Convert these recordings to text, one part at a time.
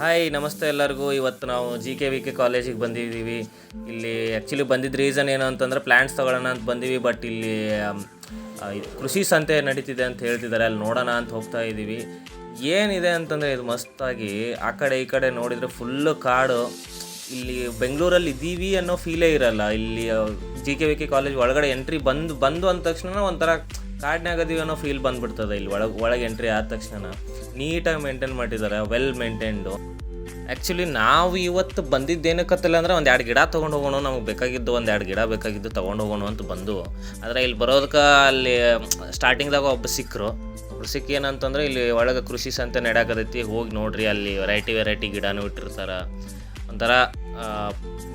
Hi ನಮಸ್ತೆ ಎಲ್ಲರಿಗೂ. ಇವತ್ತು ನಾವು ಜಿ ಕೆ ವಿ ಕೆ ಕಾಲೇಜಿಗೆ ಬಂದಿದ್ದೀವಿ. ಇಲ್ಲಿ ಆ್ಯಕ್ಚುಲಿ ಬಂದಿದ್ದ ರೀಸನ್ ಏನು ಅಂತಂದ್ರೆ ಪ್ಲ್ಯಾಂಟ್ಸ್ ತೊಗೊಳ್ಳೋಣ ಅಂತ ಬಂದೀವಿ ಬಟ್ ಇಲ್ಲಿ ಇದು ಕೃಷಿ ಸಂತೆ ನಡೀತಿದೆ ಅಂತ ಹೇಳ್ತಿದ್ದಾರೆ. ಅಲ್ಲಿ ನೋಡೋಣ ಅಂತ ಹೋಗ್ತಾ ಇದ್ದೀವಿ. ಏನಿದೆ ಅಂತಂದರೆ ಇದು ಮಸ್ತಾಗಿ ಆ ಕಡೆ ಈ ಕಡೆ ನೋಡಿದರೆ ಫುಲ್ಲು ಕಾಡು. ಇಲ್ಲಿ ಬೆಂಗಳೂರಲ್ಲಿ ಇದ್ದೀವಿ ಅನ್ನೋ ಫೀಲೇ ಇರಲ್ಲ. ಇಲ್ಲಿ G K V K college ಒಳಗಡೆ ಎಂಟ್ರಿ ಬಂದು ಬಂದು ಅಂದ ತಕ್ಷಣ ಒಂಥರ ಕಾಡಿನಾಗದೀವಿ ಅನ್ನೋ ಫೀಲ್ ಬಂದುಬಿಡ್ತದೆ. ಇಲ್ಲಿ ಒಳಗೆ ಒಳಗೆ ಎಂಟ್ರಿ ಆದ ತಕ್ಷಣ ನೀಟಾಗಿ ಮೇಂಟೈನ್ ಮಾಡಿದ್ದಾರೆ ವೆಲ್ ಮೇಂಟೈನ್ಡು ಆ್ಯಕ್ಚುಲಿ ನಾವು ಇವತ್ತು ಬಂದಿದ್ದೇನಕ್ಕತ್ತಿಲ್ಲ ಅಂದ್ರೆ ಒಂದು ಎರಡು ಗಿಡ ತೊಗೊಂಡು ಹೋಗೋಣ, ನಮಗೆ ಬೇಕಾಗಿದ್ದು ಒಂದು ಎರಡು ಗಿಡ ಬೇಕಾಗಿದ್ದು ತೊಗೊಂಡು ಹೋಗೋಣ ಅಂತ ಬಂದು. ಆದರೆ ಇಲ್ಲಿ ಬರೋದಕ್ಕೆ ಅಲ್ಲಿ ಸ್ಟಾರ್ಟಿಂಗ್ದಾಗ ಒಬ್ಬ ಸಿಕ್ಕರು ಒಬ್ರು ಸಿಕ್ಕಿ ಏನಂತಂದ್ರೆ ಇಲ್ಲಿ ಒಳಗೆ ಕೃಷಿ ಸಂತೆ ನಡೆಯಾಕತೈತಿ, ಹೋಗಿ ನೋಡ್ರಿ ಅಲ್ಲಿ ವೆರೈಟಿ ವೆರೈಟಿ ಗಿಡನೂ ಇಟ್ಟಿರ್ತಾರೆ. ಒಂಥರ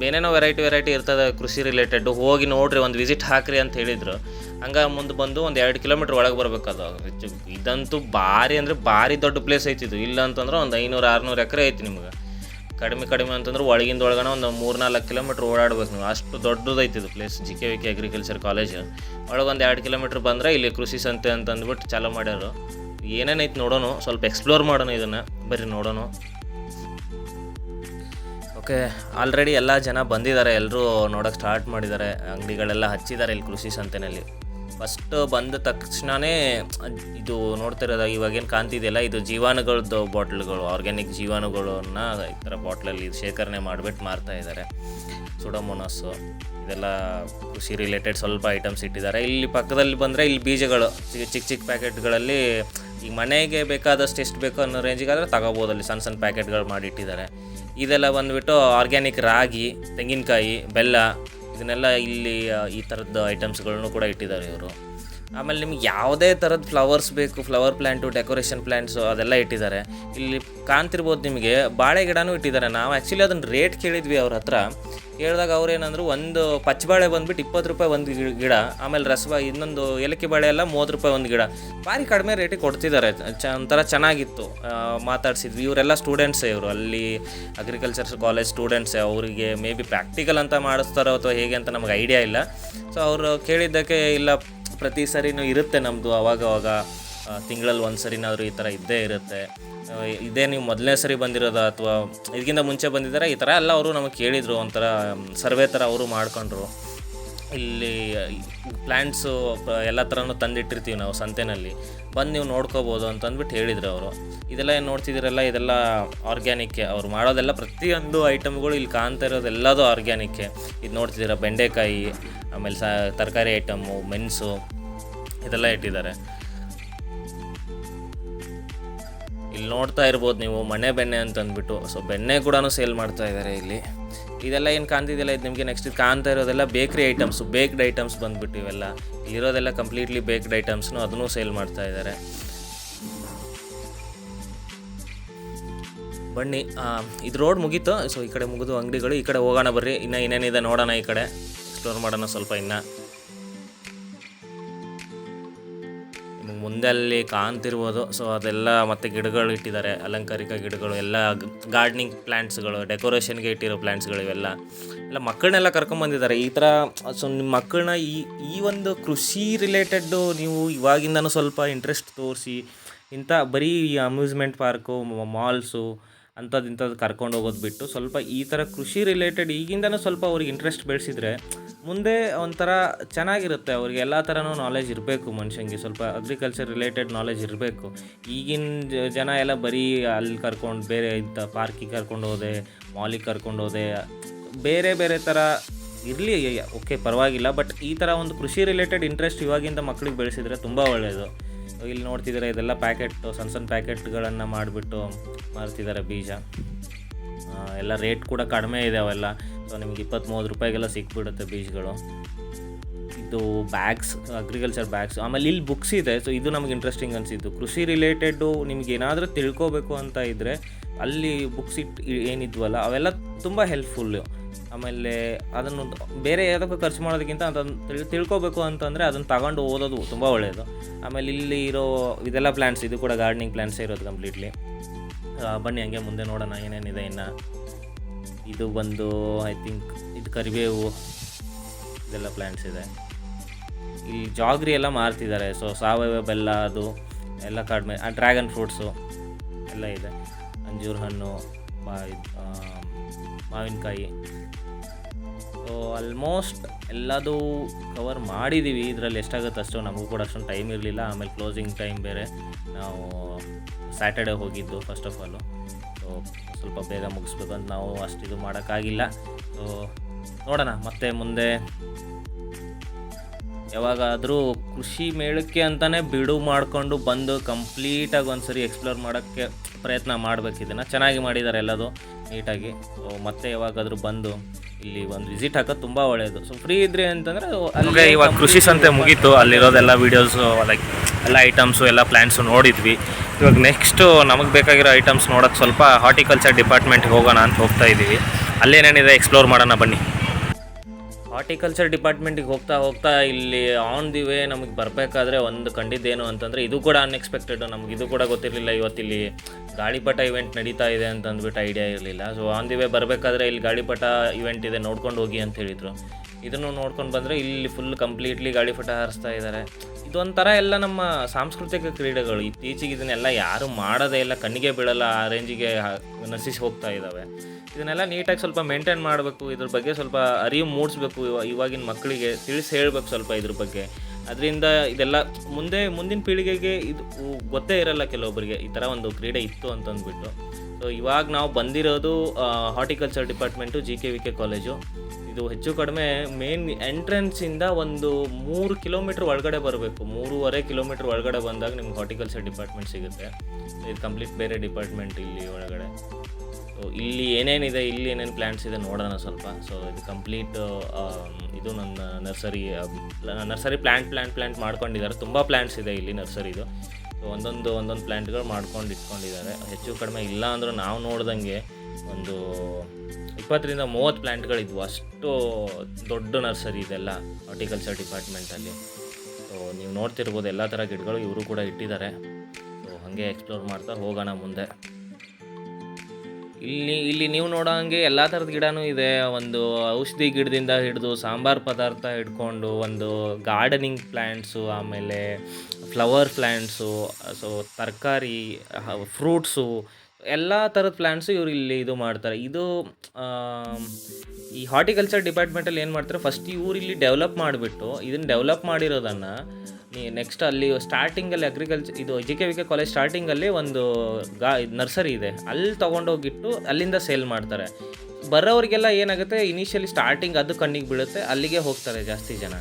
ಏನೇನೋ ವೆರೈಟಿ ವೆರೈಟಿ ಇರ್ತದೆ ಕೃಷಿ ರಿಲೇಟೆಡ್ ಹೋಗಿ ನೋಡ್ರಿ, ಒಂದು ವಿಸಿಟ್ ಹಾಕ್ರಿ ಅಂತ ಹೇಳಿದ್ರು. ಹಂಗೆ ಮುಂದೆ ಬಂದು ಒಂದು ಎರಡು ಕಿಲೋಮೀಟ್ರ್ ಒಳಗೆ ಬರ್ಬೇಕದು ಹೆಚ್ಚು- ಇದಂತೂ ಭಾರಿ ಅಂದರೆ ಭಾರಿ ದೊಡ್ಡ ಪ್ಲೇಸ್ ಐತಿದು ಇಲ್ಲ ಅಂತಂದ್ರೆ ಒಂದು ಐನೂರು, ಆರುನೂರು ಎಕರೆ ಐತಿ ನಿಮ್ಗೆ. ಕಡಿಮೆ ಕಡಿಮೆ ಅಂತಂದ್ರೆ ಒಳಗಿಂದ ಒಳಗನ ಒಂದು ಮೂರು ನಾಲ್ಕು ಕಿಲೋಮೀಟ್ರ್ ಓಡಾಡ್ಬೇಕು ನೀವು. ಅಷ್ಟು ದೊಡ್ಡದೈತಿ ಇದು place G K V K agriculture college ಒಳಗೆ ಒಂದು ಎರಡು ಕಿಲೋಮೀಟ್ರ್ ಬಂದರೆ ಇಲ್ಲಿ ಕೃಷಿ ಸಂತೆ ಅಂತ ಅಂದ್ಬಿಟ್ಟು ಚಾಲೂ ಮಾಡ್ಯಾರು. ಏನೇನೈತಿ ನೋಡೋಣ ಸ್ವಲ್ಪ ಎಕ್ಸ್ಪ್ಲೋರ್ ಮಾಡೋಣ ಇದನ್ನು. ಬರ್ರಿ ನೋಡೋಣ ಓಕೆ ಆಲ್ರೆಡಿ ಎಲ್ಲ ಜನ ಬಂದಿದ್ದಾರೆ ಎಲ್ಲರೂ ನೋಡೋಕೆ ಸ್ಟಾರ್ಟ್ ಮಾಡಿದ್ದಾರೆ ಅಂಗಡಿಗಳೆಲ್ಲ ಹಚ್ಚಿದ್ದಾರೆ ಇಲ್ಲಿ ಕೃಷಿ ಸಂತೆನಲ್ಲಿ. ಫಸ್ಟ್ ಬಂದ ತಕ್ಷಣವೇ ಇದು ನೋಡ್ತಿರೋದ, ಇವಾಗೇನು ಕಾಣ್ತಿದೆಯಲ್ಲ, ಇದು ಜೀವಾಣುಗಳದ್ದು ಬಾಟ್ಲ್ಗಳು ಆರ್ಗ್ಯಾನಿಕ್ ಜೀವಾಣುಗಳನ್ನ ಈ ಥರ ಬಾಟ್ಲಲ್ಲಿ ಶೇಖರಣೆ ಮಾಡಿಬಿಟ್ಟು ಮಾರ್ತಾ ಇದ್ದಾರೆ ಸುಡೋಮೋನಸ್ಸು ಇದೆಲ್ಲ ಕೃಷಿ ರಿಲೇಟೆಡ್ ಸ್ವಲ್ಪ ಐಟಮ್ಸ್ ಇಟ್ಟಿದ್ದಾರೆ ಇಲ್ಲಿ ಪಕ್ಕದಲ್ಲಿ ಬಂದರೆ ಇಲ್ಲಿ ಬೀಜಗಳು, ಚಿಕ್ಕ ಚಿಕ್ಕ ಪ್ಯಾಕೆಟ್ಗಳಲ್ಲಿ ಈಗ ಮನೆಗೆ ಬೇಕಾದಷ್ಟು ಎಷ್ಟು ಬೇಕೋ ಅನ್ನೋ ರೇಂಜಿಗಾದರೆ ತಗೋಬೋದು ಅಲ್ಲಿ ಸಣ್ಣ ಸಣ್ಣ ಪ್ಯಾಕೆಟ್ಗಳು ಮಾಡಿ ಇಟ್ಟಿದ್ದಾರೆ ಇದೆಲ್ಲ ಬಂದುಬಿಟ್ಟು ಆರ್ಗ್ಯಾನಿಕ್ ರಾಗಿ ತೆಂಗಿನಕಾಯಿ ಬೆಲ್ಲ ಇದನ್ನೆಲ್ಲ ಇಲ್ಲಿ ಈ ಥರದ್ದು ಐಟಮ್ಸ್ಗಳನ್ನು ಕೂಡ ಇಟ್ಟಿದ್ದಾರೆ ಇವರು. ಆಮೇಲೆ ನಿಮ್ಗೆ ಯಾವುದೇ ಥರದ ಫ್ಲವರ್ಸ್ ಬೇಕು ಫ್ಲವರ್ ಪ್ಲ್ಯಾಂಟು ಡೆಕೋರೇಷನ್ ಪ್ಲ್ಯಾಂಟ್ಸು ಅದೆಲ್ಲ ಇಟ್ಟಿದ್ದಾರೆ. ಇಲ್ಲಿ ಕಾಣ್ತಿರ್ಬೋದು ನಿಮಗೆ, ಬಾಳೆ ಗಿಡನೂ ಇಟ್ಟಿದ್ದಾರೆ. ನಾವು ಆ್ಯಕ್ಚುಲಿ ಅದನ್ನು ರೇಟ್ ಕೇಳಿದ್ವಿ ಅವ್ರ ಹತ್ರ. ಕೇಳಿದಾಗ ಅವ್ರು ಏನಂದ್ರು, ಒಂದು ಪಚ್ಚಬಾಳೆ ಬಂದ್ಬಿಟ್ಟು ಇಪ್ಪತ್ತು ರೂಪಾಯಿ ಒಂದು ಗಿಡ, ಆಮೇಲೆ ರಸವ ಇನ್ನೊಂದು ಏಲಕ್ಕಿ ಬಾಳೆ ಎಲ್ಲ ಮೂವತ್ತು ರೂಪಾಯಿ ಒಂದು ಗಿಡ. ಭಾರಿ ಕಡಿಮೆ ರೇಟಿಗೆ ಕೊಡ್ತಿದ್ದಾರೆ. ಚ, ಒಂಥರ ಚೆನ್ನಾಗಿತ್ತು. ಮಾತಾಡ್ಸಿದ್ವಿ. ಇವರೆಲ್ಲ ಸ್ಟೂಡೆಂಟ್ಸೇ ಇವರು. ಅಲ್ಲಿ ಅಗ್ರಿಕಲ್ಚರ್ ಕಾಲೇಜ್ ಸ್ಟೂಡೆಂಟ್ಸೇ ಅವರಿಗೆ ಮೇ ಬಿ ಪ್ರಾಕ್ಟಿಕಲ್ ಅಂತ ಮಾಡಿಸ್ತಾರೋ ಅಥವಾ ಹೇಗೆ ಅಂತ ನಮಗೆ ಐಡಿಯಾ ಇಲ್ಲ. ಸೊ ಅವರು ಕೇಳಿದ್ದಕ್ಕೆ, ಇಲ್ಲ ಪ್ರತಿ ಸರಿನೂ ಇರುತ್ತೆ ನಮ್ಮದು ಅವಾಗವಾಗ ಅವಾಗ ತಿಂಗಳಲ್ಲಿ ಒಂದು ಸರಿನಾದರೂ ಈ ಥರ ಇದ್ದೇ ಇರುತ್ತೆ. ಇದೇ ನೀವು ಮೊದಲನೇ ಸರಿ ಬಂದಿರೋದ ಅಥವಾ ಇದಕ್ಕಿಂತ ಮುಂಚೆ ಬಂದಿದ್ದಾರೆ? ಈ ಥರ ಎಲ್ಲ ಅವರು ನಮಗೆ ಕೇಳಿದರು, ಒಂಥರ, ಸರ್ವೆ ಥರ ಅವರು ಮಾಡ್ಕೊಂಡ್ರು. ಇಲ್ಲಿ ಪ್ಲ್ಯಾಂಟ್ಸು ಎಲ್ಲ ಥರನೂ ತಂದಿಟ್ಟಿರ್ತೀವಿ ನಾವು ಸಂತೆನಲ್ಲಿ. ಬಂದು ನೀವು ನೋಡ್ಕೋಬೋದು ಅಂತಂದ್ಬಿಟ್ಟು ಹೇಳಿದರು ಅವರು. ಇದೆಲ್ಲ ಏನು ನೋಡ್ತಿದ್ದೀರಲ್ಲ, ಇದೆಲ್ಲ ಆರ್ಗ್ಯಾನಿಕ್ಕೆ ಅವ್ರು ಮಾಡೋದೆಲ್ಲ ಪ್ರತಿಯೊಂದು ಐಟಮ್ಗಳು ಇಲ್ಲಿ ಕಾಣ್ತಾ ಇರೋದೆಲ್ಲದು ಆರ್ಗ್ಯಾನಿಕ್ಕೆ ಇದು ನೋಡ್ತಿದ್ದೀರ, ಬೆಂಡೆಕಾಯಿ, ಆಮೇಲೆ ಸ, ತರಕಾರಿ ಐಟಮು ಮೆಣಸು, ಇದೆಲ್ಲ ಇಟ್ಟಿದ್ದಾರೆ. ಇಲ್ಲಿ ನೋಡ್ತಾ ಇರ್ಬೋದು ನೀವು ಮನೆ ಬೆಣ್ಣೆ ಅಂತ ಅಂದ್ಬಿಟ್ಟು ಸೊ ಬೆಣ್ಣೆ ಕೂಡ ಸೇಲ್ ಮಾಡ್ತಾ ಇದ್ದಾರೆ ಇಲ್ಲಿ. ಇದೆಲ್ಲ ಏನು ಕಾಣ್ತಿದೆಯಲ್ಲ, ಇದು ನಿಮಗೆ ನೆಕ್ಸ್ಟ್ ಇದು ಕಾಣ್ತಾ ಇರೋದೆಲ್ಲ ಬೇಕ್ರಿ ಐಟಮ್ಸ್ ಬೇಕ್ಡ್ ಐಟಮ್ಸ್ ಬಂದ್ಬಿಟ್ಟು ಇವೆಲ್ಲ. ಇರೋದೆಲ್ಲ ಕಂಪ್ಲೀಟ್ಲಿ ಬೇಕ್ಡ್ ಐಟಮ್ಸ್ನು ಅದನ್ನು ಸೇಲ್ ಮಾಡ್ತಾ ಇದ್ದಾರೆ. ಬನ್ನಿ ಇದು ರೋಡ್ ಮುಗೀತು. ಸೊ ಈ ಕಡೆ ಮುಗಿದು ಅಂಗಡಿಗಳು, ಈ ಕಡೆ ಹೋಗೋಣ ಬರ್ರಿ. ಇನ್ನು ಇನ್ನೇನಿದೆ ನೋಡೋಣ ಈ ಕಡೆ. ಸ್ಟೋರ್ ಮಾಡೋಣ ಸ್ವಲ್ಪ ಇನ್ನು. ಮುಂದೆ ಅಲ್ಲಿ ಕಾಣ್ತಿರ್ಬೋದು. ಸೊ ಅದೆಲ್ಲ ಮತ್ತೆ ಗಿಡಗಳು ಇಟ್ಟಿದ್ದಾರೆ. ಅಲಂಕಾರಿಕ ಗಿಡಗಳು, ಎಲ್ಲ ಗಾರ್ಡ್ನಿಂಗ್ ಪ್ಲ್ಯಾಂಟ್ಸ್ಗಳು ಡೆಕೋರೇಷನ್ಗೆ ಇಟ್ಟಿರೋ ಪ್ಲ್ಯಾಂಟ್ಸ್ಗಳು ಇವೆಲ್ಲ. ಎಲ್ಲ ಮಕ್ಕಳನ್ನೆಲ್ಲ ಕರ್ಕೊಂಬಂದಿದ್ದಾರೆ ಈ ಥರ ಸೊ ನಿಮ್ಮ ಮಕ್ಕಳನ್ನ ಈ ಈ ಒಂದು ಕೃಷಿ ರಿಲೇಟೆಡ್ಡು ನೀವು ಇವಾಗಿಂದನೂ ಸ್ವಲ್ಪ ಇಂಟ್ರೆಸ್ಟ್ ತೋರಿಸಿ, ಇಂಥ ಬರೀ ಅಮ್ಯೂಸ್ಮೆಂಟ್ ಪಾರ್ಕು ಮಾಲ್ಸು ಅಂಥದ್ದು ಇಂಥದ್ದು ಕರ್ಕೊಂಡು ಹೋಗೋದು ಬಿಟ್ಟು ಸ್ವಲ್ಪ ಈ ಥರ ಕೃಷಿ ರಿಲೇಟೆಡ್ ಈಗಿಂದನೂ ಸ್ವಲ್ಪ ಅವ್ರಿಗೆ ಇಂಟ್ರೆಸ್ಟ್ ಬೆಳೆಸಿದ್ರೆ ಮುಂದೆ ಒಂಥರ ಚೆನ್ನಾಗಿರುತ್ತೆ. ಅವ್ರಿಗೆ ಎಲ್ಲ ಥರನೂ ನಾಲೆಜ್ ಇರಬೇಕು ಮನುಷ್ಯಂಗೆ. ಸ್ವಲ್ಪ ಅಗ್ರಿಕಲ್ಚರ್ ರಿಲೇಟೆಡ್ ನಾಲೆಜ್ ಇರಬೇಕು. ಈಗಿನ ಜನ ಎಲ್ಲ ಬರೀ ಅಲ್ಲಿ ಕರ್ಕೊಂಡು ಬೇರೆ ಇಂಥ ಪಾರ್ಕಿಗೆ ಕರ್ಕೊಂಡು ಹೋದೆ ಮಾಲಿಗೆ ಕರ್ಕೊಂಡು ಹೋದೆ. ಬೇರೆ ಬೇರೆ ಥರ ಇರಲಿ ಓಕೆ ಪರವಾಗಿಲ್ಲ. ಬಟ್ ಈ ಥರ ಒಂದು ಕೃಷಿ ರಿಲೇಟೆಡ್ ಇಂಟ್ರೆಸ್ಟ್ ಇವಾಗಿಂದ ಮಕ್ಕಳಿಗೆ ಬೆಳೆಸಿದ್ರೆ ತುಂಬ ಒಳ್ಳೆಯದು ಇಲ್ಲಿ ನೋಡ್ತಿದ್ದಾರೆ, ಇದೆಲ್ಲ ಪ್ಯಾಕೆಟ್ ಸಣ್ಣ ಸಣ್ಣ ಪ್ಯಾಕೆಟ್ಗಳನ್ನು ಮಾಡಿಬಿಟ್ಟು ಮಾರ್ತಿದ್ದಾರೆ ಬೀಜ. ಎಲ್ಲ ರೇಟ್ ಕೂಡ ಕಡಿಮೆ ಇದೆ ಅವೆಲ್ಲ. ಸೊ ನಿಮ್ಗೆ ಇಪ್ಪತ್ತ್ಮೂವತ್ತು ರೂಪಾಯಿಗೆಲ್ಲ ಸಿಕ್ಬಿಡುತ್ತೆ ಬೀಜಗಳು. ಇದು ಬ್ಯಾಗ್ಸ್ ಅಗ್ರಿಕಲ್ಚರ್ ಬ್ಯಾಗ್ಸ್ ಆಮೇಲೆ ಇಲ್ಲಿ ಬುಕ್ಸ್ ಇದೆ ಸೊ ಇದು ನಮಗೆ ಇಂಟ್ರೆಸ್ಟಿಂಗ್ ಅನಿಸಿದ್ದು. ಕೃಷಿ ರಿಲೇಟೆಡ್ಡು ನಿಮ್ಗೆ ಏನಾದರೂ ತಿಳ್ಕೋಬೇಕು ಅಂತ ಇದ್ದರೆ ಅಲ್ಲಿ ಬುಕ್ಸ್ ಇಟ್ ಏನಿದ್ವಲ್ಲ, ಅವೆಲ್ಲ ತುಂಬ ಹೆಲ್ಪ್ಫುಲ್ಲು ಆಮೇಲೆ ಅದನ್ನು ಬೇರೆ ಯಾವುದಕ್ಕೂ ಖರ್ಚು ಮಾಡೋದಕ್ಕಿಂತ ಅದನ್ನು ತಿಳ್, ತಿಳ್ಕೊಬೇಕು ಅಂತಂದರೆ ಅದನ್ನು ತಗೊಂಡು ಓದೋದು ತುಂಬ ಒಳ್ಳೆಯದು ಆಮೇಲೆ ಇಲ್ಲಿ ಇರೋ ಇದೆಲ್ಲ ಪ್ಲ್ಯಾನ್ಸ್ ಇದು ಕೂಡ ಗಾರ್ಡನಿಂಗ್ ಪ್ಲ್ಯಾನ್ಸ್ ಇರೋದು ಕಂಪ್ಲೀಟ್ಲಿ ಬನ್ನಿ ಹಂಗೆ ಮುಂದೆ ನೋಡೋಣ ಏನೇನಿದೆ ಇನ್ನು. ಇದು ಬಂದು ಐ ಥಿಂಕ್ ಇದು ಕರಿಬೇವು, ಇದೆಲ್ಲ ಪ್ಲ್ಯಾನ್ಸ್ ಇದೆ. ಇಲ್ಲಿ ಜಾಗ್ರಿ ಎಲ್ಲ ಮಾರ್ತಿದ್ದಾರೆ. ಸೊ ಸಾವಯವ ಬೆಲ್ಲ ಅದು ಎಲ್ಲ ಕಡಿಮೆ ಡ್ರ್ಯಾಗನ್ ಫ್ರೂಟ್ಸು ಎಲ್ಲ ಇದೆ. ಅಂಜೂರ ಹಣ್ಣು ಮಾವಿನಕಾಯಿ. ಸೊ ಆಲ್ಮೋಸ್ಟ್ ಎಲ್ಲದೂ ಕವರ್ ಮಾಡಿದ್ದೀವಿ ಇದರಲ್ಲಿ ಎಷ್ಟಾಗುತ್ತೆ ಅಷ್ಟು ನಮಗೂ ಕೂಡ ಅಷ್ಟೊಂದು ಟೈಮ್ ಇರಲಿಲ್ಲ. ಆಮೇಲೆ ಕ್ಲೋಸಿಂಗ್ ಟೈಮ್ ಬೇರೆ. ನಾವು ಸ್ಯಾಟರ್ಡೆ ಹೋಗಿದ್ದು ಫಸ್ಟ್ ಆಫ್ ಆಲು ಸೊ ಸ್ವಲ್ಪ ಬೇಗ ಮುಗಿಸ್ಬೇಕು ಅಂತ ನಾವು ಅಷ್ಟು ಇದು ಮಾಡೋಕ್ಕಾಗಿಲ್ಲ. ಸೊ ನೋಡೋಣ. ಮತ್ತೆ ಮುಂದೆ ಯಾವಾಗಾದರೂ ಕೃಷಿ ಮೇಳಕ್ಕೆ ಅಂತಲೇ ಬಿಡು ಮಾಡಿಕೊಂಡು ಬಂದು ಕಂಪ್ಲೀಟಾಗಿ ಒಂದು ಸರಿ ಎಕ್ಸ್ಪ್ಲೋರ್ ಮಾಡೋಕ್ಕೆ ಪ್ರಯತ್ನ ಮಾಡಬೇಕು ಇದನ್ನು. ಚೆನ್ನಾಗಿ ಮಾಡಿದ್ದಾರೆ ಎಲ್ಲದು ನೀಟಾಗಿ. ಸೊ ಮತ್ತೆ ಯಾವಾಗಾದರೂ ಬಂದು ಇಲ್ಲಿ ಒಂದು ವಿಸಿಟ್ ಹಾಕೋದು ತುಂಬ ಒಳ್ಳೆಯದು ಸೊ ಫ್ರೀ ಇದ್ರಿ ಅಂತಂದರೆ ನಮಗೆ ಇವಾಗ ಕೃಷಿ ಸಂತೆ ಮುಗೀತು. ಅಲ್ಲಿರೋದೆಲ್ಲ ವೀಡಿಯೋಸು ಲೈಕ್ ಎಲ್ಲ ಐಟಮ್ಸು ಎಲ್ಲ ಪ್ಲ್ಯಾಂಟ್ಸು ನೋಡಿದ್ವಿ. ಇವಾಗ ನೆಕ್ಸ್ಟು ನಮಗೆ ಬೇಕಾಗಿರೋ ಐಟಮ್ಸ್ ನೋಡೋಕ್ಕೆ ಸ್ವಲ್ಪ ಹಾರ್ಟಿಕಲ್ಚರ್ ಡಿಪಾರ್ಟ್ಮೆಂಟ್ಗೆ ಹೋಗೋಣ ಅಂತ ಹೋಗ್ತಾ ಇದ್ದೀವಿ ಅಲ್ಲೇನೇನಿದೆ ಎಕ್ಸ್ಪ್ಲೋರ್ ಮಾಡೋಣ ಬನ್ನಿ. ಹಾರ್ಟಿಕಲ್ಚರ್ ಡಿಪಾರ್ಟ್ಮೆಂಟಿಗೆ ಹೋಗ್ತಾ ಹೋಗ್ತಾ ಇಲ್ಲಿ ಆನ್ ದಿ ವೇ ನಮಗೆ ಬರಬೇಕಾದ್ರೆ ಒಂದು ಕಂಡಿದ್ದೇನು ಅಂತಂದರೆ ಇದು ಕೂಡ ಅನ್ಎಕ್ಸ್ಪೆಕ್ಟೆಡ್ ನಮ್ಗೆ ಇದು ಕೂಡ ಗೊತ್ತಿರಲಿಲ್ಲ. ಇವತ್ತಿಲ್ಲಿ ಗಾಳಿಪಟ ಇವೆಂಟ್ ನಡೀತಾ ಇದೆ ಅಂತ ಅಂದ್ಬಿಟ್ಟು ಐಡಿಯಾ ಇರಲಿಲ್ಲ. ಸೊ ಆನ್ ದಿ ವೇ ಬರಬೇಕಾದ್ರೆ ಇಲ್ಲಿ ಗಾಳಿಪಟ ಇವೆಂಟ್ ಇದೆ, ನೋಡ್ಕೊಂಡು ಹೋಗಿ ಅಂತ ಹೇಳಿದರು. ಇದನ್ನು ನೋಡ್ಕೊಂಡು ಬಂದರೆ ಇಲ್ಲಿ ಫುಲ್ ಕಂಪ್ಲೀಟ್ಲಿ ಗಾಳಿಪಟ ಹಾರಿಸ್ತಾ ಇದ್ದಾರೆ ಇದೊಂಥರ ಎಲ್ಲ ನಮ್ಮ ಸಾಂಸ್ಕೃತಿಕ ಕ್ರೀಡೆಗಳು. ಇತ್ತೀಚೆಗೆ ಇದನ್ನೆಲ್ಲ ಯಾರು ಮಾಡೋದೇ ಇಲ್ಲ, ಕಣ್ಣಿಗೆ ಬೀಳಲ್ಲ, ಆ ರೇಂಜಿಗೆ ನಶಿಸಿ ಹೋಗ್ತಾ ಇದ್ದಾವೆ ಇದನ್ನೆಲ್ಲ ನೀಟಾಗಿ ಸ್ವಲ್ಪ ಮೇಂಟೈನ್ ಮಾಡಬೇಕು, ಇದ್ರ ಬಗ್ಗೆ ಸ್ವಲ್ಪ ಅರಿವು ಮೂಡಿಸ್ಬೇಕು ಇವ- ಇವಾಗಿನ ಮಕ್ಕಳಿಗೆ, ತಿಳಿಸಿ ಹೇಳಬೇಕು ಸ್ವಲ್ಪ ಇದ್ರ ಬಗ್ಗೆ. ಅದರಿಂದ ಇದೆಲ್ಲ ಮುಂದೆ, ಮುಂದಿನ ಪೀಳಿಗೆಗೆ ಇದು ಗೊತ್ತೇ ಇರಲ್ಲ ಕೆಲವೊಬ್ಬರಿಗೆ ಈ ಥರ ಒಂದು ಕ್ರೀಡೆ ಇತ್ತು ಅಂತಂದ್ಬಿಟ್ಟು. ಸೊ ಇವಾಗ ನಾವು ಬಂದಿರೋದು horticulture department G K V K college ಇದು ಹೆಚ್ಚು ಕಡಿಮೆ ಮೇನ್ ಎಂಟ್ರೆನ್ಸಿಂದ ಒಂದು ಮೂರು ಕಿಲೋಮೀಟ್ರ್ ಒಳಗಡೆ ಬರಬೇಕು. ಮೂರುವರೆ ಕಿಲೋಮೀಟ್ರ್ ಒಳಗಡೆ ಬಂದಾಗ ನಿಮ್ಗೆ ಹಾರ್ಟಿಕಲ್ಚರ್ ಡಿಪಾರ್ಟ್ಮೆಂಟ್ ಸಿಗುತ್ತೆ. ಇದು ಕಂಪ್ಲೀಟ್ ಬೇರೆ ಡಿಪಾರ್ಟ್ಮೆಂಟ್ ಇಲ್ಲಿ ಒಳಗಡೆ. ಸೊ ಇಲ್ಲಿ ಏನೇನಿದೆ, ಇಲ್ಲಿ ಏನೇನು ಪ್ಲ್ಯಾಂಟ್ಸ್ ಇದೆ ನೋಡೋಣ ಸ್ವಲ್ಪ. ಸೊ ಇದು ಕಂಪ್ಲೀಟ್ ಇದು ನನ್ನ nursery nursery plant plant plant ಮಾಡ್ಕೊಂಡಿದ್ದಾರೆ. ತುಂಬ ಪ್ಲ್ಯಾಂಟ್ಸ್ ಇದೆ ಇಲ್ಲಿ ನರ್ಸರಿದು ಸೊ ಒಂದೊಂದು ಒಂದೊಂದು ಪ್ಲ್ಯಾಂಟ್ಗಳು ಮಾಡ್ಕೊಂಡು ಇಟ್ಕೊಂಡಿದ್ದಾರೆ. ಹೆಚ್ಚು ಕಡಿಮೆ ಇಲ್ಲ ಅಂದರೂ ನಾವು ನೋಡ್ದಂಗೆ ಒಂದು ಇಪ್ಪತ್ತರಿಂದ ಮೂವತ್ತು ಪ್ಲ್ಯಾಂಟ್ಗಳಿದ್ವು ಅಷ್ಟು ದೊಡ್ಡ ನರ್ಸರಿ ಇದೆಲ್ಲ ಹಾರ್ಟಿಕಲ್ಚರ್ ಡಿಪಾರ್ಟ್ಮೆಂಟಲ್ಲಿ ಸೊ ನೀವು ನೋಡ್ತಿರ್ಬೋದು ಎಲ್ಲ ಥರ ಗಿಡಗಳು ಇವರು ಕೂಡ ಇಟ್ಟಿದ್ದಾರೆ. ಸೊ ಹಾಗೆ ಎಕ್ಸ್ಪ್ಲೋರ್ ಮಾಡ್ತಾ ಹೋಗೋಣ ಮುಂದೆ. ಇಲ್ಲಿ ಇಲ್ಲಿ ನೀವು ನೋಡೋ ಹಂಗೆ ಎಲ್ಲ ಥರದ ಗಿಡನೂ ಇದೆ. ಒಂದು ಔಷಧಿ ಗಿಡದಿಂದ ಹಿಡಿದು ಸಾಂಬಾರು ಪದಾರ್ಥ ಹಿಡ್ಕೊಂಡು ಒಂದು ಗಾರ್ಡನಿಂಗ್ ಪ್ಲ್ಯಾಂಟ್ಸು ಆಮೇಲೆ ಫ್ಲವರ್ ಪ್ಲ್ಯಾಂಟ್ಸು ಸೊ ತರಕಾರಿ ಫ್ರೂಟ್ಸು ಎಲ್ಲ ಥರದ ಪ್ಲ್ಯಾಂಟ್ಸು ಇವರು ಇಲ್ಲಿ ಇದು ಮಾಡ್ತಾರೆ. ಇದು ಈ ಹಾರ್ಟಿಕಲ್ಚರ್ ಡಿಪಾರ್ಟ್ಮೆಂಟಲ್ಲಿ ಏನು ಮಾಡ್ತಾರೆ ಫಸ್ಟ್ ಇವರು ಇಲ್ಲಿ ಡೆವಲಪ್ ಮಾಡಿಬಿಟ್ಟು ಇದನ್ನು ಡೆವಲಪ್ ಮಾಡಿರೋದನ್ನು ನೆಕ್ಸ್ಟ್ ಅಲ್ಲಿ ಸ್ಟಾರ್ಟಿಂಗಲ್ಲಿ ಅಗ್ರಿಕಲ್ಚರ್ ಇದು G K V K college ಸ್ಟಾರ್ಟಿಂಗಲ್ಲಿ ಒಂದು ಗಾ ನರ್ಸರಿ ಇದೆ. ಅಲ್ಲಿ ತೊಗೊಂಡೋಗಿಟ್ಟು ಅಲ್ಲಿಂದ ಸೇಲ್ ಮಾಡ್ತಾರೆ. ಬರೋರಿಗೆಲ್ಲ ಏನಾಗುತ್ತೆ ಇನಿಷಿಯಲಿ ಸ್ಟಾರ್ಟಿಂಗ್ ಅದು ಕಣ್ಣಿಗೆ ಬೀಳುತ್ತೆ, ಅಲ್ಲಿಗೆ ಹೋಗ್ತಾರೆ ಜಾಸ್ತಿ ಜನ.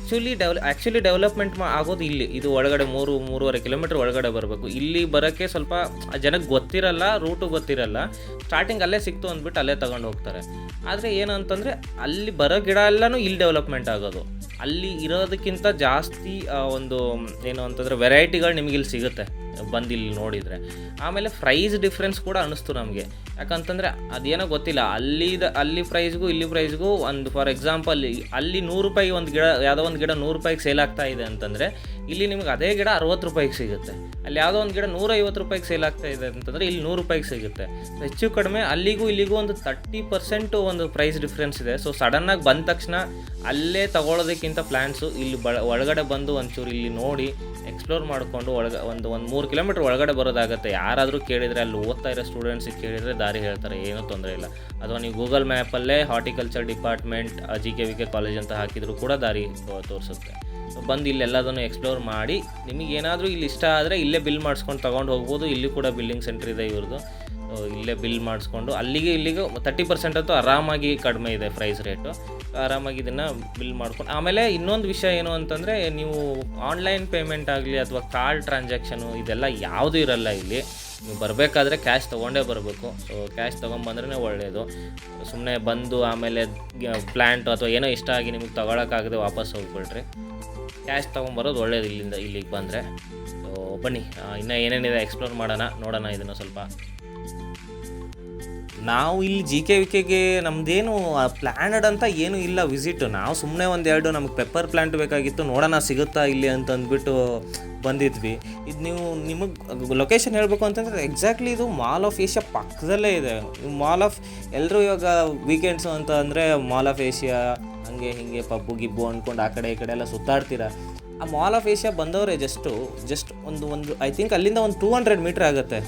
ಆ್ಯಕ್ಚುಲಿ ಡೆವಲ್ ಆ್ಯಕ್ಚುಲಿ ಡೆವಲಪ್ಮೆಂಟ್ ಆಗೋದು ಇಲ್ಲಿ. ಇದು ಒಳಗಡೆ ಮೂರು, ಮೂರುವರೆ ಕಿಲೋಮೀಟ್ರ್ ಒಳಗಡೆ ಬರಬೇಕು. ಇಲ್ಲಿ ಬರೋಕ್ಕೆ ಸ್ವಲ್ಪ ಜನಕ್ಕೆ ಗೊತ್ತಿರಲ್ಲ ರೂಟು ಗೊತ್ತಿರಲ್ಲ. ಸ್ಟಾರ್ಟಿಂಗ್ ಅಲ್ಲೇ ಸಿಕ್ತು ಅಂದ್ಬಿಟ್ಟು ಅಲ್ಲೇ ತಗೊಂಡು ಹೋಗ್ತಾರೆ. ಆದರೆ ಏನು ಅಂತಂದರೆ ಅಲ್ಲಿ ಬರೋ ಗಿಡ ಎಲ್ಲನೂ ಇಲ್ಲಿ ಡೆವಲಪ್ಮೆಂಟ್ ಆಗೋದು. ಅಲ್ಲಿ ಇರೋದಕ್ಕಿಂತ ಜಾಸ್ತಿ ಒಂದು, ಏನು ಅಂತಂದರೆ ವೆರೈಟಿಗಳು ನಿಮಗೆ ಇಲ್ಲಿ ಸಿಗುತ್ತೆ. ಬಂದು ಇಲ್ಲಿ ನೋಡಿದರೆ. ಆಮೇಲೆ ಪ್ರೈಸ್ ಡಿಫ್ರೆನ್ಸ್ ಕೂಡ ಅನ್ನಿಸ್ತು ನಮಗೆ. ಯಾಕಂತಂದರೆ ಅದೇನೋ ಗೊತ್ತಿಲ್ಲ ಅಲ್ಲಿದ ಅಲ್ಲಿ ಪ್ರೈಸ್ಗೂ ಇಲ್ಲಿ ಪ್ರೈಸ್ಗೂ ಒಂದು ಫಾರ್ ಎಕ್ಸಾಂಪಲ್ ಅಲ್ಲಿ ನೂರು ರೂಪಾಯಿ ಒಂದು ಗಿಡ, ಯಾವುದೋ ಒಂದು ಗಿಡ ನೂರು ರೂಪಾಯಿಗೆ ಸೇಲ್ ಆಗ್ತಾ ಇದೆ ಅಂತಂದರೆ ಇಲ್ಲಿ ನಿಮ್ಗೆ ಅದೇ ಗಿಡ ಅರವತ್ತು ರೂಪಾಯಿಗೆ ಸಿಗುತ್ತೆ. ಅಲ್ಲಿ ಯಾವುದೋ ಒಂದು ಗಿಡ ನೂರೈವತ್ತು ರೂಪಾಯಿಗೆ ಸೇಲ್ ಆಗ್ತಾ ಇದೆ ಅಂತಂದರೆ ಇಲ್ಲಿ ನೂರು ರೂಪಾಯಿಗೆ ಸಿಗುತ್ತೆ. ಹೆಚ್ಚು ಕಡಿಮೆ ಅಲ್ಲಿಗೂ ಇಲ್ಲಿಗೂ ಒಂದು ತರ್ಟಿ ಪರ್ಸೆಂಟು ಒಂದು ಪ್ರೈಸ್ ಡಿಫ್ರೆನ್ಸ್ ಇದೆ. ಸೊ ಸಡನ್ನಾಗಿ ಬಂದ ತಕ್ಷಣ ಅಲ್ಲೇ ತಗೊಳ್ಳೋದಕ್ಕಿಂತ ಪ್ಲ್ಯಾನ್ಸು ಇಲ್ಲಿ ಬಳ, ಒಳಗಡೆ ಬಂದು ಒಂಚೂರು ಇಲ್ಲಿ ನೋಡಿ ಎಕ್ಸ್ಪ್ಲೋರ್ ಮಾಡಿಕೊಂಡು ಒಳಗ ಒಂದು ಒಂದು ಮೂರು ಕಿಲೋಮೀಟ್ರ್ ಒಳಗಡೆ ಬರೋದಾಗುತ್ತೆ. ಯಾರಾದರೂ ಕೇಳಿದರೆ ಅಲ್ಲಿ ಓದ್ತಾ ಇರೋ ಸ್ಟೂಡೆಂಟ್ಸಿಗೆ ಕೇಳಿದರೆ ದಾರಿ ಹೇಳ್ತಾರೆ, ಏನೂ ತೊಂದರೆ ಇಲ್ಲ. ಅಥವಾ ನೀವು Google ಮ್ಯಾಪಲ್ಲೇ horticulture department G K V K college ಅಂತ ಹಾಕಿದರೂ ಕೂಡ ದಾರಿ ತೋರಿಸುತ್ತೆ. ಬಂದು ಇಲ್ಲೆಲ್ಲದನ್ನು ಎಕ್ಸ್ಪ್ಲೋರ್ ಮಾಡಿ ನಿಮಗೆ ಏನಾದರೂ ಇಲ್ಲಿ ಇಷ್ಟ ಆದರೆ ಇಲ್ಲೇ ಬಿಲ್ ಮಾಡಿಸ್ಕೊಂಡು ತೊಗೊಂಡು ಹೋಗ್ಬೋದು. ಇಲ್ಲಿ ಕೂಡ ಬಿಲ್ಲಿಂಗ್ ಸೆಂಟ್ರ್ ಇದೆ ಇವ್ರದ್ದು ಇಲ್ಲೇ ಬಿಲ್ ಮಾಡಿಸ್ಕೊಂಡು, ಅಲ್ಲಿಗೆ ಇಲ್ಲಿಗೆ ತರ್ಟಿ ಪರ್ಸೆಂಟ್ ಅಂತೂ ಆರಾಮಾಗಿ ಕಡಿಮೆ ಇದೆ ಪ್ರೈಸ್ ರೇಟು ಆರಾಮಾಗಿ ಇದನ್ನು ಬಿಲ್ ಮಾಡ್ಕೊಂಡು, ಆಮೇಲೆ ಇನ್ನೊಂದು ವಿಷಯ ಏನು ಅಂತಂದರೆ, ನೀವು ಆನ್ಲೈನ್ ಪೇಮೆಂಟ್ ಆಗಲಿ ಅಥವಾ ಕಾರ್ಡ್ ಟ್ರಾನ್ಸಾಕ್ಷನು ಇದೆಲ್ಲ ಯಾವುದೂ ಇರಲ್ಲ ಇಲ್ಲಿ. ನೀವು ಬರಬೇಕಾದ್ರೆ ಕ್ಯಾಶ್ ತೊಗೊಂಡೇ ಬರಬೇಕು. ಸೊ ಕ್ಯಾಶ್ ತೊಗೊಂಬಂದ್ರೇ ಒಳ್ಳೆಯದು ಸುಮ್ಮನೆ ಬಂದು ಆಮೇಲೆ ಪ್ಲ್ಯಾಂಟು ಅಥವಾ ಏನೋ ಇಷ್ಟ ಆಗಿ ನಿಮಗೆ ತೊಗೊಳಕ್ಕಾಗದೆ ವಾಪಸ್ ಹೋಗ್ಬಿಟ್ರಿ ಕ್ಯಾಶ್ ತೊಗೊಂಬರೋದು ಒಳ್ಳೇದು ಇಲ್ಲಿಂದ ಇಲ್ಲಿಗೆ ಬಂದರೆ. ಸೊ ಬನ್ನಿ ಇನ್ನೂ ಏನೇನಿದೆ ಎಕ್ಸ್ಪ್ಲೋರ್ ಮಾಡೋಣ, ನೋಡೋಣ ಇದನ್ನು ಸ್ವಲ್ಪ. ನಾವು ಇಲ್ಲಿ ಜಿ ಕೆ ವಿಕೆಗೆ ನಮ್ಮದೇನು ಪ್ಲ್ಯಾನಡ್ ಅಂತ ಏನೂ ಇಲ್ಲ ವಿಸಿಟ್ ನಾವು ಸುಮ್ಮನೆ ಒಂದೆರಡು ನಮಗೆ ಪೆಪ್ಪರ್ ಪ್ಲ್ಯಾಂಟ್ ಬೇಕಾಗಿತ್ತು, ನೋಡೋಣ ಸಿಗುತ್ತಾ ಇಲ್ಲಿ ಅಂತ ಅಂದ್ಬಿಟ್ಟು ಬಂದಿದ್ವಿ. ಇದು ನೀವು ನಿಮಗೆ ಲೊಕೇಶನ್ ಹೇಳಬೇಕು ಅಂತಂದರೆ ಎಕ್ಸಾಕ್ಟ್ಲಿ ಇದು ಮಾಲ್ ಆಫ್ ಏಷ್ಯಾ ಪಕ್ಕದಲ್ಲೇ ಇದೆ. ಮಾಲ್ ಆಫ್ ಎಲ್ಲರೂ ಇವಾಗ ವೀಕೆಂಡ್ಸು ಅಂತ ಅಂದರೆ ಮಾಲ್ ಆಫ್ ಏಷ್ಯಾ ಹಂಗೆ ಹಿಂಗೆ ಪಬ್ಬು ಗಿಬ್ಬು ಅಂದ್ಕೊಂಡು ಆ ಕಡೆ ಈ ಕಡೆ ಎಲ್ಲ ಸುತ್ತಾಡ್ತೀರಾ. ಆ ಮಾಲ್ ಆಫ್ ಏಷ್ಯಾ ಬಂದವರೇ ಜಸ್ಟು ಜಸ್ಟ್ ಒಂದು ಒಂದು ಐ ಥಿಂಕ್ ಅಲ್ಲಿಂದ ಒಂದು ಟೂ ಹಂಡ್ರೆಡ್ ಮೀಟ್ರ್ ಆಗುತ್ತೆ.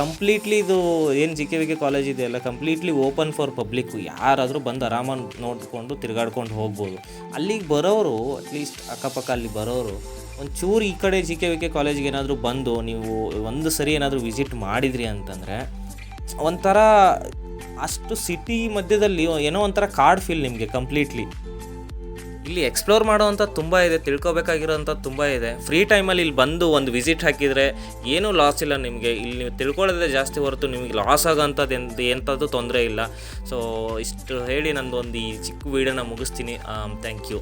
ಕಂಪ್ಲೀಟ್ಲಿ ಇದು ಏನು G K V K college ಇದೆಯಲ್ಲ ಕಂಪ್ಲೀಟ್ಲಿ ಓಪನ್ ಫಾರ್ ಪಬ್ಲಿಕ್ಕು ಯಾರಾದರೂ ಬಂದು ಆರಾಮಾಗಿ ನೋಡಿಕೊಂಡು ತಿರುಗಾಡ್ಕೊಂಡು ಹೋಗ್ಬೋದು. ಅಲ್ಲಿಗೆ ಬರೋರು ಅಟ್ಲೀಸ್ಟ್ ಅಕ್ಕಪಕ್ಕ ಅಲ್ಲಿ ಬರೋರು, ಒಂಚೂರು ಈ ಕಡೆ ಜಿ ಕೆ ವಿ ಕೆ ಕಾಲೇಜಿಗೆ ಏನಾದರೂ ಬಂದು ನೀವು ಒಂದು ಸರಿ ಏನಾದರೂ ವಿಸಿಟ್ ಮಾಡಿದ್ರಿ ಅಂತಂದರೆ, ಒಂಥರ ಅಷ್ಟು ಸಿಟಿ ಮಧ್ಯದಲ್ಲಿ ಏನೋ ಒಂಥರ ಕಾಡ್ ಫೀಲ್ ನಿಮಗೆ ಕಂಪ್ಲೀಟ್ಲಿ ಇಲ್ಲಿ ಎಕ್ಸ್ಪ್ಲೋರ್ ಮಾಡೋವಂಥ ತುಂಬ ಇದೆ ತಿಳ್ಕೊಬೇಕಾಗಿರೋಂಥ ತುಂಬ ಇದೆ. ಫ್ರೀ ಟೈಮಲ್ಲಿ ಇಲ್ಲಿ ಬಂದು ಒಂದು ವಿಸಿಟ್ ಹಾಕಿದರೆ ಏನೂ ಲಾಸ್ ಇಲ್ಲ ನಿಮಗೆ. ಇಲ್ಲಿ ನೀವು ತಿಳ್ಕೊಳ್ಳೋದೇ ಜಾಸ್ತಿ ಹೊರತು ನಿಮಗೆ ಲಾಸ್ ಆಗೋಂಥದ್ದು ಎಂತ, ಎಂಥದ್ದು ತೊಂದರೆ ಇಲ್ಲ. ಸೊ ಇಷ್ಟು ಹೇಳಿ ನಂದು ಒಂದು ಈ ಚಿಕ್ಕ ವೀಡಿಯೋನ ಮುಗಿಸ್ತೀನಿ. Thank you